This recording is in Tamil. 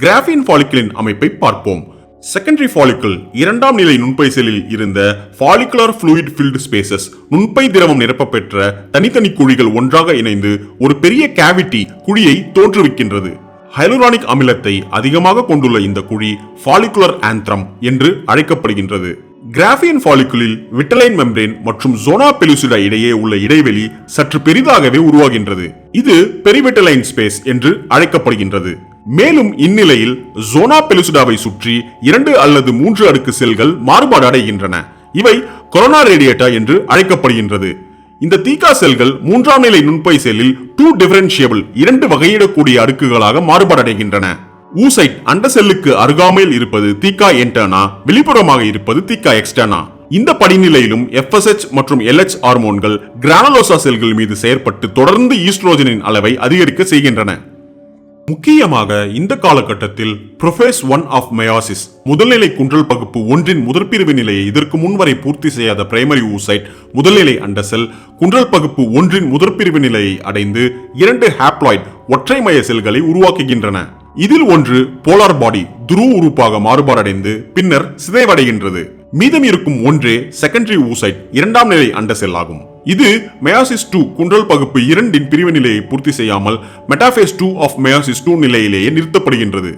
கிராஃபின் ஃபாலிக்கிளின் அமைப்பை பார்ப்போம். செகண்டரி ஃபாலிக்கிள் இரண்டாம் நிலை நுண்பை செல்லில் இருந்த ஃபாலிகுலர் ஃப்ளூயிட் ஃபில்டு ஸ்பேசஸ் நுண்பை திரவம் நிரப்பப்பெற்ற தனித்தனி குழிகள் ஒன்றாக இணைந்து ஒரு பெரிய கேவிட்டி குழியை தோற்றுவிக்கின்றது. ஹைலூரானிக் அமிலத்தை அதிகமாக கொண்டுள்ள இந்த குழி ஃபாலிகுலர் ஆந்த்ரம் என்று அழைக்கப்படுகின்றது. கிராஃபியன் ஃபாலிகுலில் விட்டலைன் மெம்பரேன் மற்றும் ஜோனா பெலுசிடா இடையே உள்ள இடைவெளி சற்று பெரிதாகவே உருவாகின்றது. இது பெரிவிட்டலைன் ஸ்பேஸ் என்று அழைக்கப்படுகின்றது. மேலும் இந்நிலையில் ஜோனா பெலுசிடாவை சுற்றி இரண்டு அல்லது மூன்று அடுக்கு செல்கள் மாறுபாடு அடைகின்றன. இவை கொரோனா ரேடியேட்டா என்று அழைக்கப்படுகின்றது. இந்த தீக்கா செல்கள் மூன்றாம் நிலை நுண்பை செல்லில் டூ டிஃபரன்ஷியபிள் இரண்டு வகையிடக்கூடிய அடுக்குகளாக மாறுபாடடைகின்றன ஊசைட் அண்ட செல்லுக்கு அருகாமையில் இருப்பது தீக்கா என்டர்னா வெளிப்புறமாக இருப்பது தீக்கா எக்ஸ்டர்னா. இந்த படிநிலையிலும் எஃப்எஸ்ஹெச் மற்றும் எல்ஹெச் ஹார்மோன்கள் கிரானலோசா செல்கள் மீது செயற்பட்டு தொடர்ந்து ஈஸ்ட்ரோஜனின் அளவை அதிகரிக்க செய்கின்றன. முக்கியமாக இந்த காலகட்டத்தில் ப்ரொஃபேஸ் ஒன் ஆஃப் மயாசிஸ் முதல்நிலை குன்றல் பகுப்பு ஒன்றின் முதற்பிரிவு நிலையை இதற்கு முன்வரை பூர்த்தி செய்யாத பிரைமரி ஊசைட் முதல்நிலை அண்டசெல் குன்றல் பகுப்பு ஒன்றின் முதற்பிரிவு நிலையை அடைந்து இரண்டு ஹாப்ளாய்ட் ஒற்றை மய செல்களை உருவாக்குகின்றன. இதில் ஒன்று போலார் பாடி துரு உறுப்பாக மாறுபாடடைந்து பின்னர் சிதைவடைகின்றது. மீதம் இருக்கும் ஒன்றே செகண்டரி ஊசைட் இரண்டாம் நிலை அண்டசெல் ஆகும். இது மெயாசிஸ் டூ குன்றல் பகுப்பு இரண்டின் பிரிவு நிலையை பூர்த்தி செய்யாமல் metaphase two of meiosis two நிலையிலேயே நிறுத்தப்படுகின்றது.